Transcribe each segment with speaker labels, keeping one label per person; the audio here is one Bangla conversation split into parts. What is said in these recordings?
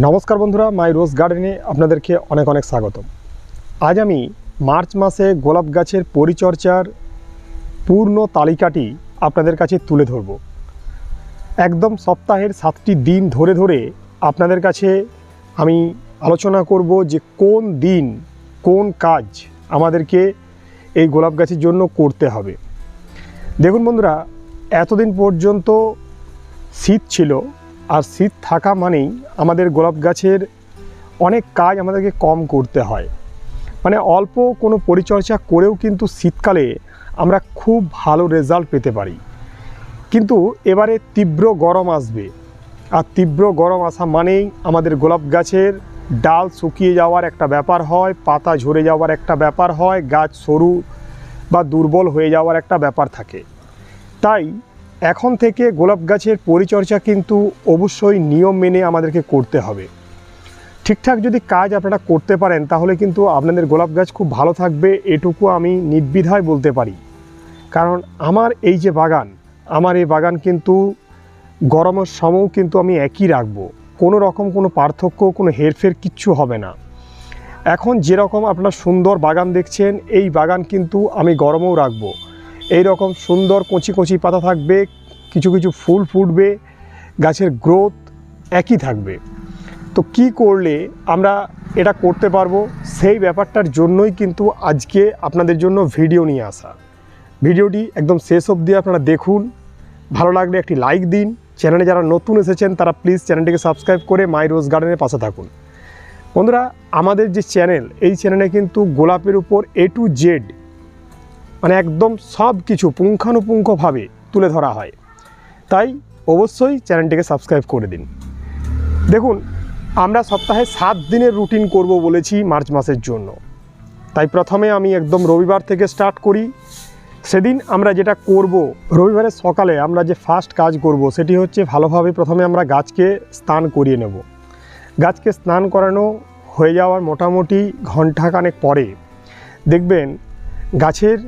Speaker 1: নমস্কার বন্ধুরা, মাই রোজ গার্ডেনে আপনাদেরকে অনেক অনেক স্বাগতম। আজ আমি মার্চ মাসে গোলাপ গাছের পরিচর্যার পূর্ণ তালিকাটি আপনাদের কাছে তুলে ধরব। একদম সপ্তাহের সাতটি দিন ধরে ধরে আপনাদের কাছে আমি আলোচনা করব যে কোন দিন, কোন কাজ আমাদেরকে এই গোলাপ গাছের জন্য করতে হবে। দেখুন বন্ধুরা, এতদিন পর্যন্ত শীত ছিল আর শীত থাকা মানেই আমাদের গোলাপ গাছের অনেক কাজ আমাদেরকে কম করতে হয়। মানে অল্প কোনো পরিচর্যা করেও কিন্তু শীতকালে আমরা খুব ভালো রেজাল্ট পেতে পারি। কিন্তু এবারে তীব্র গরম আসবে। আর তীব্র গরম আসা মানেই আমাদের গোলাপ গাছের ডাল শুকিয়ে যাওয়ার একটা ব্যাপার হয়, পাতা ঝরে যাওয়ার একটা ব্যাপার হয়, গাছ সরু বা দুর্বল হয়ে যাওয়ার একটা ব্যাপার থাকে। তাই এখন থেকে গোলাপ গাছের পরিচর্যা কিন্তু অবশ্যই নিয়ম মেনে আমাদেরকে করতে হবে। ঠিকঠাক যদি কাজ আপনারা করতে পারেন, তাহলে কিন্তু আপনাদের গোলাপ গাছ খুব ভালো থাকবে, এটুকু আমি নির্দ্বিধায় বলতে পারি। কারণ আমার এই যে বাগান, আমার এই বাগান কিন্তু গরমের সময়ও কিন্তু আমি একই রাখব। কোনো রকম কোনো পার্থক্য, কোনো হেরফের কিচ্ছু হবে না। এখন যেরকম আপনারা সুন্দর বাগান দেখছেন, এই বাগান কিন্তু আমি গরমেও রাখব। এই রকম সুন্দর কচি কচি পাতা থাকবে, কিছু কিছু ফুল ফুটবে, গাছের গ্রোথ একই থাকবে। তো কি করলে আমরা এটা করতে পারব? সেই ব্যাপারটার জন্যই কিন্তু আজকে আপনাদের জন্য ভিডিও নিয়ে আসা। ভিডিওটি একদম শেষ অবধি আপনারা দেখুন। ভালো লাগলে একটি লাইক দিন। চ্যানেলে যারা নতুন এসেছেন, তারা প্লিজ চ্যানেলটিকে সাবস্ক্রাইব করে মাই রোজ গার্ডেনের পাশে থাকুন। বন্ধুরা, আমাদের যে চ্যানেল এই চ্যানেলে কিন্তু গোলাপের উপর এ টু জেড মানে একদম সব কিছু পুঙ্খানুপুঙ্খভাবে তুলে ধরা হয়। তাই অবশ্যই চ্যানেলটিকে সাবস্ক্রাইব করে দিন। দেখুন, আমরা সপ্তাহে সাত দিনের রুটিন করব বলেছি মার্চ মাসের জন্য। তাই প্রথমে আমি একদম রবিবার থেকে স্টার্ট করি। সেদিন আমরা যেটা করব, রবিবারের সকালে আমরা যে ফার্স্ট কাজ করব, সেটি হচ্ছে ভালোভাবে প্রথমে আমরা গাছকে স্নান করিয়ে নেব। গাছকে স্নান করানো হয়ে যাওয়ার মোটামুটি ঘন্টাখানেক পরে দেখবেন গাছের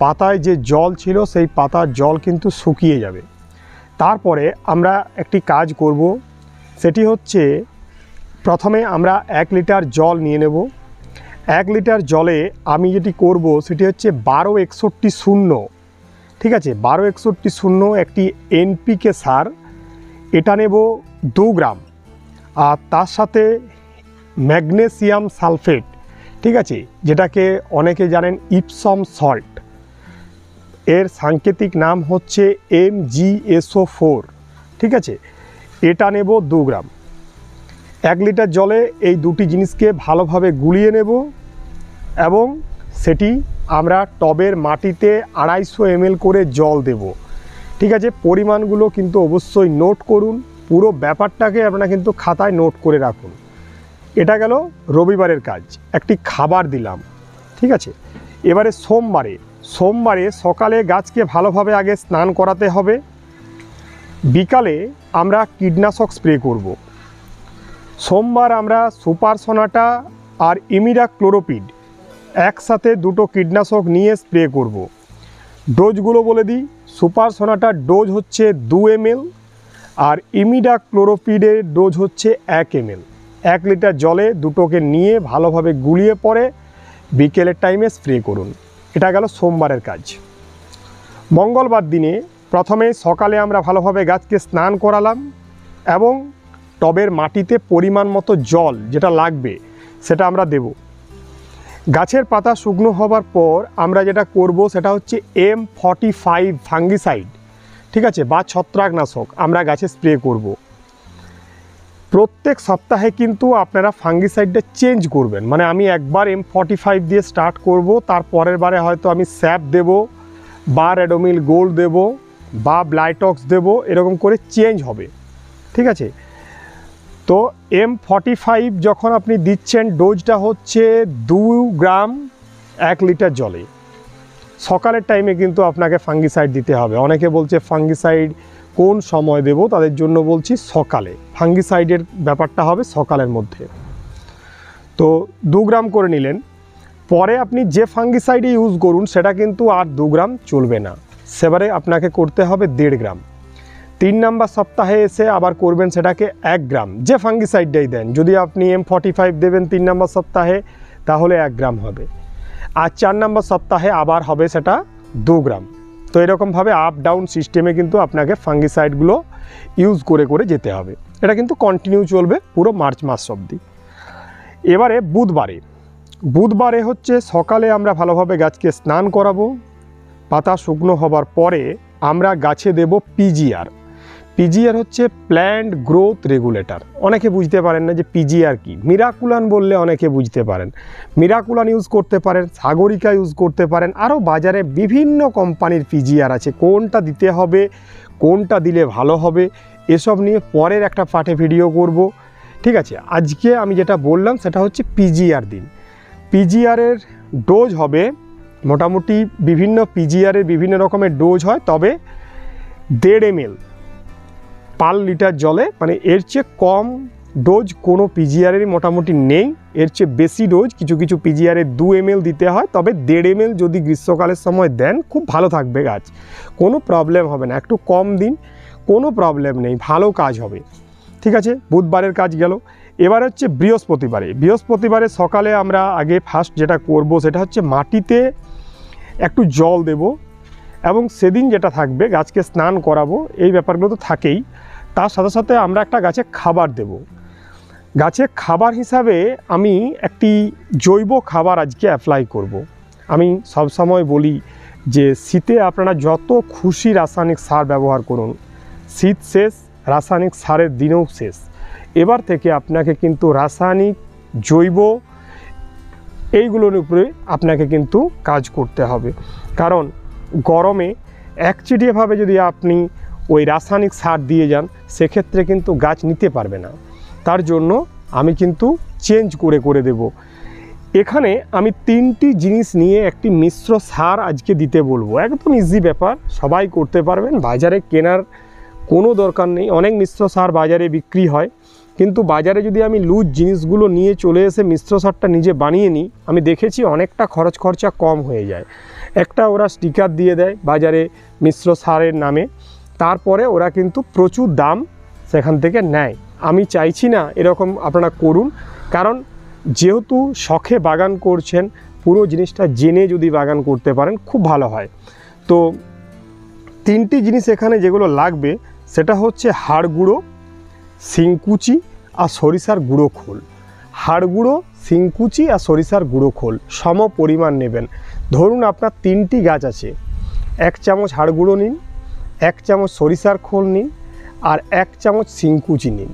Speaker 1: পাতায় যে জল ছিল, সেই পাতার জল কিন্তু শুকিয়ে যাবে। তারপরে আমরা একটি কাজ করব। সেটি হচ্ছে, প্রথমে আমরা এক লিটার জল নিয়ে নেব। এক লিটার জলে আমি যেটি করব, সেটি হচ্ছে বারো একষট্টি শূন্য। ঠিক আছে, বারো একষট্টি শূন্য একটি এনপিকে সার। এটা নেব দু গ্রাম। আর তার সাথে ম্যাগনেসিয়াম সালফেট। ঠিক আছে, যেটাকে অনেকে জানেন ইপসম সল্ট। এর সাংকেতিক নাম হচ্ছে এম জি এসও ফোর। ঠিক আছে? এটা নেব দু গ্রাম। এক লিটার জলে এই দুটি জিনিসকে ভালোভাবে গুলিয়ে নেব এবং সেটি আমরা টবের মাটিতে আড়াইশো এমএল করে জল দেব। ঠিক আছে? পরিমাণগুলো কিন্তু অবশ্যই নোট করুন। পুরো ব্যাপারটাকে আপনারা কিন্তু খাতায় নোট করে রাখুন। এটা গেল রবিবারের কাজ। একটি খাবার দিলাম। ঠিক আছে? এবারে সোমবারে সোমবারে সকালে গাছকে ভালোভাবে আগে স্নান করাতে হবে বিকালে আমরা কীটনাশক স্প্রে করব। সোমবার আমরা সুপার সোনাটা আর ইমিডা ক্লোরোপিড একসাথে দুটো কীটনাশক নিয়ে স্প্রে করব। ডোজগুলো বলে দিই, সুপার সোনাটার ডোজ হচ্ছে দু এমএল আর ইমিডা ক্লোরোপিডের ডোজ হচ্ছে এক এমএল এক লিটার জলে দুটোকে নিয়ে ভালোভাবে গুলিয়ে পরে বিকেলের টাইমে স্প্রে করুন এটা গেল সোমবারের কাজ মঙ্গলবার দিনে প্রথমে সকালে আমরা ভালোভাবে গাছকে স্নান করালাম এবং টবের মাটিতে পরিমাণ মতো জল যেটা লাগবে সেটা আমরা দেব গাছের পাতা শুকনো হবার পর আমরা যেটা করব সেটা হচ্ছে এম ফর্টি ফাইভ ফাঙ্গিসাইড ঠিক আছে, বা ছত্রাকনাশক আমরা গাছে স্প্রে করব। প্রত্যেক সপ্তাহে কিন্তু আপনারা ফাঙ্গিসাইডটা চেঞ্জ করবেন। মানে আমি একবার এম ফর্টি ফাইভ দিয়ে স্টার্ট করব তার পরের বারে হয়তো আমি স্যাপ দেব, বা রেডোমিল গোল্ড দেব, বা ব্লাইটক্স দেব, এরকম করে চেঞ্জ হবে। ঠিক আছে? তো এম ফর্টি ফাইভ যখন আপনি দিচ্ছেন ডোজটা হচ্ছে দু গ্রাম, এক লিটার জলে। সকালের টাইমে কিন্তু আপনাকে ফাঙ্গিসাইড দিতে হবে। অনেকে বলছে ফাঙ্গিসাইড কোন সময় দেব তাদের জন্য বলছি সকালে। ফাঙ্গিসাইডের ব্যাপারটা হবে সকালের মধ্যে। তো দু গ্রাম করে নিলেন। পরে আপনি যে ফাঙ্গিসাইড ইউজ করুন, সেটা কিন্তু আর দু গ্রাম চলবে না। সেবারে আপনাকে করতে হবে দেড় গ্রাম। তিন নাম্বার সপ্তাহে এসে আবার করবেন সেটাকে এক গ্রাম। যে ফাঙ্গিসাইডটাই দেন, যদি আপনি এম ফর্টি ফাইভ দেবেন তিন নাম্বার সপ্তাহে, তাহলে এক গ্রাম হবে। আর চার নাম্বার সপ্তাহে আবার হবে সেটা দু গ্রাম। তো এরকমভাবে আপ ডাউন সিস্টেমে কিন্তু আপনাকে ফাঙ্গিসাইডগুলো ইউজ করে করে যেতে হবে। এটা কিন্তু কন্টিনিউ চলবে পুরো মার্চ মাস অবধি। এবারে বুধবারে। বুধবারে হচ্ছে সকালে আমরা ভালোভাবে গাছকে স্নান করাবো। পাতা শুকনো হবার পরে আমরা গাছে দেব পিজিআর পিজিআর হচ্ছে প্ল্যান্ট গ্রোথ রেগুলেটর অনেকে বুঝতে পারেন না যে পিজিআর কি। মিরাকুলান বললে অনেকে বুঝতে পারেন। মিরাকুলান ইউজ করতে পারেন সাগরিকা ইউজ করতে পারেন। আরও বাজারে বিভিন্ন কোম্পানির পিজিআর আছে। কোনটা দিতে হবে, কোনটা দিলে ভালো হবে, এসব নিয়ে পরের একটা পাঠে ভিডিও করব। ঠিক আছে, আজকে আমি যেটা বললাম সেটা হচ্ছে পিজিআর দিন। পিজিআরের ডোজ হবে মোটামুটি বিভিন্ন পিজিআরের বিভিন্ন রকমের ডোজ হয়, তবে দেড় এমএল পার লিটার জলে মানে এর চেয়ে কম ডোজ কোনো পিজিআরেরই মোটামুটি নেই। এর চেয়ে বেশি ডোজ কিছু কিছু পিজিআরের দু এমএল দিতে হয়, তবে দেড় এমএল যদি গ্রীষ্মকালের সময় দেন, খুব ভালো থাকবে গাছ। কোনো প্রবলেম হবে না, একটু কম দিন, কোনো প্রবলেম নেই, ভালো কাজ হবে। ঠিক আছে, বুধবারের কাজ গেল। এবার হচ্ছে বৃহস্পতিবারে। বৃহস্পতিবারে সকালে আমরা আগে ফার্স্ট যেটা করব, সেটা হচ্ছে মাটিতে একটু জল দেব। এবং সেদিন যেটা থাকবে, গাছকে স্নান করাবো, এই ব্যাপারগুলো তো থাকেই। তার সাথে সাথে আমরা একটা গাছে খাবার দেব। গাছে খাবার হিসাবে আমি একটি জৈব খাবার আজকে অ্যাপ্লাই করব। আমি সবসময় বলি যে শীতে আপনারা যত খুশি রাসায়নিক সার ব্যবহার করুন, শীত শেষ, রাসায়নিক সারের দিনেও শেষ। এবার থেকে আপনাকে কিন্তু রাসায়নিক, জৈব এইগুলোর উপরে আপনাকে কিন্তু কাজ করতে হবে। কারণ গরমে একচিটিয়াভাবে যদি আপনি ওই রাসায়নিক সার দিয়ে যান, সেক্ষেত্রে কিন্তু গাছ নিতে পারবে না। তার জন্য আমি কিন্তু চেঞ্জ করে করে দেব। এখানে আমি তিনটি জিনিস নিয়ে একটি মিশ্র সার আজকে দিতে বলব। একদম ইজি ব্যাপার, সবাই করতে পারবেন। বাজারে কেনার কোনো দরকার নেই। অনেক মিশ্র সার বাজারে বিক্রি হয়। কিন্তু বাজারে যদি আমি লুজ জিনিসগুলো নিয়ে চলে এসে মিশ্র সারটা নিজে বানিয়ে নিই, আমি দেখেছি অনেকটা খরচ খরচা কম হয়ে যায়। একটা ওরা স্টিকার দিয়ে দেয় বাজারে মিশ্র সারের নামে। তারপরে ওরা কিন্তু প্রচুর দাম সেখান থেকে নেয়। আমি চাইছি না এরকম আপনারা করুন, কারণ যেহেতু শখে বাগান করছেন, পুরো জিনিসটা জেনে যদি বাগান করতে পারেন, খুব ভালো হয়। তো তিনটি জিনিস এখানে যেগুলো লাগবে, সেটা হচ্ছে হাড় গুঁড়ো, শিংকুচি আর সরিষার গুঁড়ো খোল। হাড় গুঁড়ো, শিংকুচি আর সরিষার গুঁড়ো খোল, সম পরিমাণ নেবেন। ধরুন আপনার তিনটি গাছ আছে। এক চামচ হাড় গুঁড়ো নিন, এক চামচ সরিষার খোল নিন, আর এক চামচ শিংকুচি নিন।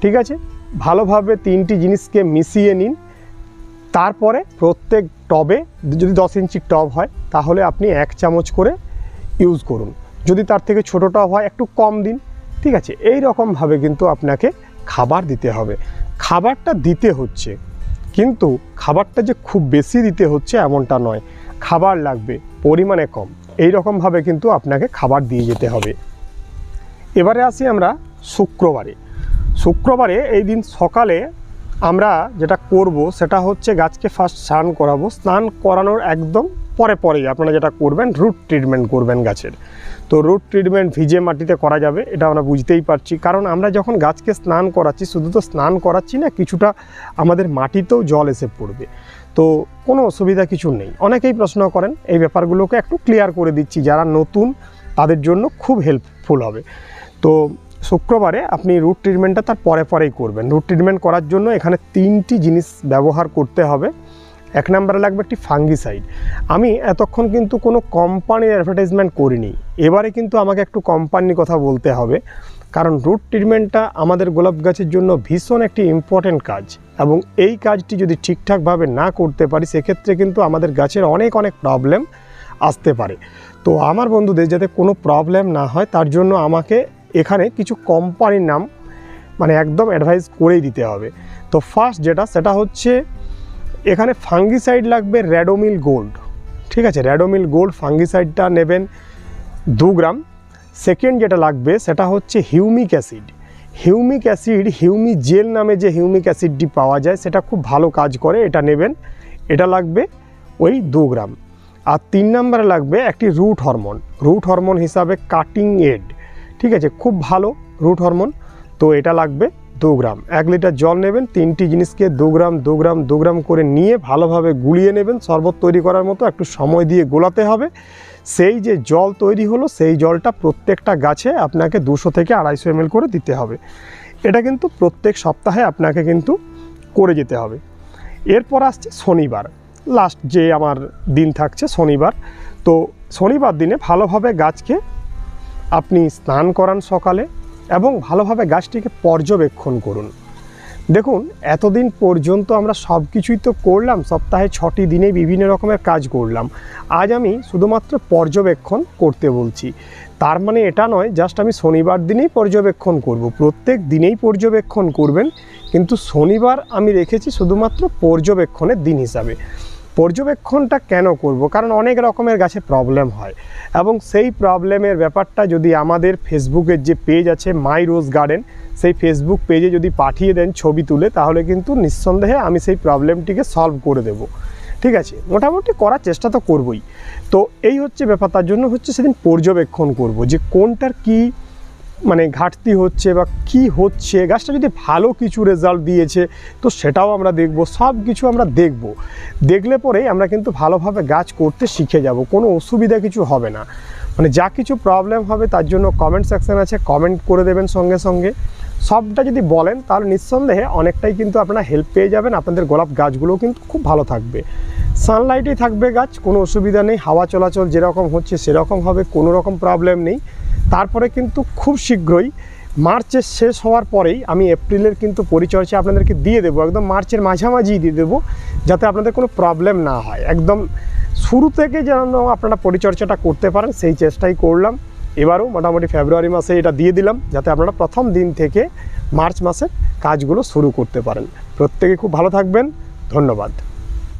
Speaker 1: ঠিক আছে? ভালোভাবে তিনটি জিনিসকে মিশিয়ে নিন। তারপরে প্রত্যেক টবে যদি দশ ইঞ্চির টব হয়, তাহলে আপনি এক চামচ করে ইউজ করুন। যদি তার থেকে ছোটো টব হয়, একটু কম দিন। ঠিক আছে? এই রকমভাবে কিন্তু আপনাকে খাবার দিতে হবে। খাবারটা দিতে হচ্ছে। কিন্তু খাবারটা যে খুব বেশি দিতে হচ্ছে এমনটা নয়। খাবার লাগবে, পরিমাণে কম। এই রকমভাবে কিন্তু আপনাকে খাবার দিয়ে যেতে হবে। এবারে আসি আমরা শুক্রবারে। শুক্রবারে এই দিন সকালে আমরা যেটা করব সেটা হচ্ছে গাছকে ফার্স্ট স্নান করাবো। স্নান করানোর একদম পরে পরেই আপনারা যেটা করবেন রুট ট্রিটমেন্ট করবেন গাছের। তো রুট ট্রিটমেন্ট ভিজে মাটিতে করা যাবে, এটা আমরা বুঝতেই পারছি। কারণ আমরা যখন গাছকে স্নান করাচ্ছি, শুধু তো স্নান করাচ্ছি না, কিছুটা আমাদের মাটিতেও জল এসে পড়বে। তো কোনো অসুবিধা কিছু নেই। অনেকেই প্রশ্ন করেন, এই ব্যাপারগুলোকে একটু ক্লিয়ার করে দিচ্ছি, যারা নতুন, তাদের জন্য খুব হেল্পফুল হবে। তো শুক্রবারে আপনি রুট ট্রিটমেন্টটা তার পরে পরেই করবেন। রুট ট্রিটমেন্ট করার জন্য এখানে তিনটি জিনিস ব্যবহার করতে হবে। এক নম্বরে লাগবে একটি ফাঙ্গিসাইড আমি এতক্ষণ কিন্তু কোনো কোম্পানির অ্যাডভার্টাইজমেন্ট করিনি। এবারে কিন্তু আমাকে একটু কোম্পানির কথা বলতে হবে। কারণ রুট ট্রিটমেন্টটা আমাদের গোলাপ গাছের জন্য ভীষণ একটি ইম্পর্ট্যান্ট কাজ। এবং এই কাজটি যদি ঠিকঠাকভাবে না করতে পারি, সেক্ষেত্রে কিন্তু আমাদের গাছের অনেক অনেক প্রবলেম আসতে পারে। তো আমার বন্ধুদের যাতে কোনো প্রবলেম না হয়, তার জন্য আমাকে এখানে কিছু কোম্পানির নাম মানে একদম অ্যাডভাইস করেই দিতে হবে। তো ফার্স্ট যেটা, সেটা হচ্ছে এখানে ফাঙ্গিসাইড লাগবে র্যাডোমিল গোল্ড ঠিক আছে? র্যাডোমিল গোল্ড ফাঙ্গিসাইডটা নেবেন দু গ্রাম। সেকেন্ড যেটা লাগবে, সেটা হচ্ছে humic acid humic acid humi gel নামে যে হিউমিক অ্যাসিডটি পাওয়া যায়, সেটা খুব ভালো কাজ করে, এটা নেবেন। এটা লাগবে ওই দু গ্রাম। আর তিন নম্বরে লাগবে একটি রুট হরমোন রুট হরমোন হিসাবে কাটিং এড ঠিক আছে? খুব ভালো রুট হরমোন তো এটা লাগবে দু গ্রাম। এক লিটার জল নেবেন, তিনটি জিনিসকে দু গ্রাম দু গ্রাম দু গ্রাম করে নিয়ে ভালোভাবে গুলিয়ে নেবেন। শরবত তৈরি করার মতো একটু সময় দিয়ে গোলাতে হবে। সেই যে জল তৈরি হলো, সেই জলটা প্রত্যেকটা গাছে আপনাকে দুশো থেকে আড়াইশো এমএল করে দিতে হবে। এটা কিন্তু প্রত্যেক সপ্তাহে আপনাকে কিন্তু করে যেতে হবে। এরপর আসছে শনিবার। লাস্ট যে আমার দিন থাকছে শনিবার। তো শনিবার দিনে ভালোভাবে গাছকে আপনি স্নান করান সকালে। এবং ভালোভাবে গাছটিকে পর্যবেক্ষণ করুন। দেখুন, এতদিন পর্যন্ত আমরা সব কিছুই তো করলাম, সপ্তাহে ছটি দিনে বিভিন্ন রকমের কাজ করলাম। আজ আমি শুধুমাত্র পর্যবেক্ষণ করতে বলছি। তার মানে এটা নয়, জাস্ট আমি শনিবার দিনেই পর্যবেক্ষণ করব। প্রত্যেক দিনেই পর্যবেক্ষণ করবেন, কিন্তু শনিবার আমি রেখেছি শুধুমাত্র পর্যবেক্ষণের দিন হিসাবে। পর্যবেক্ষণটা কেন করব? কারণ অনেক রকমের গাছে প্রবলেম হয়। এবং সেই প্রবলেমের ব্যাপারটা যদি আমাদের ফেসবুকের যে পেজ আছে মাই রোজ গার্ডেন সেই ফেসবুক পেজে যদি পাঠিয়ে দেন ছবি তুলে, তাহলে কিন্তু নিঃসন্দেহে আমি সেই প্রবলেমটিকে সলভ করে দেব। ঠিক আছে? মোটামুটি করার চেষ্টা তো করবই। তো এই হচ্ছে ব্যাপার, তার জন্য হচ্ছে সেদিন পর্যবেক্ষণ করব যে কোনটার কি মানে ঘাটতি হচ্ছে বা কি হচ্ছে, গাছটা যদি ভালো কিছু রেজাল্ট দিয়েছে, তো সেটাও আমরা দেখব, সব কিছু আমরা দেখব। দেখলে পরেই আমরা কিন্তু ভালোভাবে গাছ করতে শিখে যাব, কোনো অসুবিধা কিছু হবে না। মানে যা কিছু প্রবলেম হবে তার জন্য কমেন্ট সেকশন আছে কমেন্ট করে দেবেন সঙ্গে সঙ্গে। সবটা যদি বলেন, তাহলে নিঃসন্দেহে অনেকটাই কিন্তু আপনারা হেল্প পেয়ে যাবেন, আপনাদের গোলাপ গাছগুলোও কিন্তু খুব ভালো থাকবে। সানলাইটেই থাকবে গাছ, কোনো অসুবিধা নেই, হাওয়া চলাচল যেরকম হচ্ছে সেরকম হবে, কোনো রকম প্রবলেম নেই। তারপরে কিন্তু খুব শীঘ্রই মার্চের শেষ হওয়ার পরেই আমি এপ্রিলের কিন্তু পরিচর্যা আপনাদেরকে দিয়ে দেবো, একদম মার্চের মাঝামাঝি দিয়ে দেবো, যাতে আপনাদের কোনো প্রবলেম না হয়। একদম শুরু থেকে যেন আপনারা পরিচর্যাটা করতে পারেন, সেই চেষ্টাই করলাম। এবারও মোটামুটি ফেব্রুয়ারি মাসে এটা দিয়ে দিলাম, যাতে আপনারা প্রথম দিন থেকে মার্চ মাসের কাজগুলো শুরু করতে পারেন। প্রত্যেকে খুব ভালো থাকবেন, ধন্যবাদ।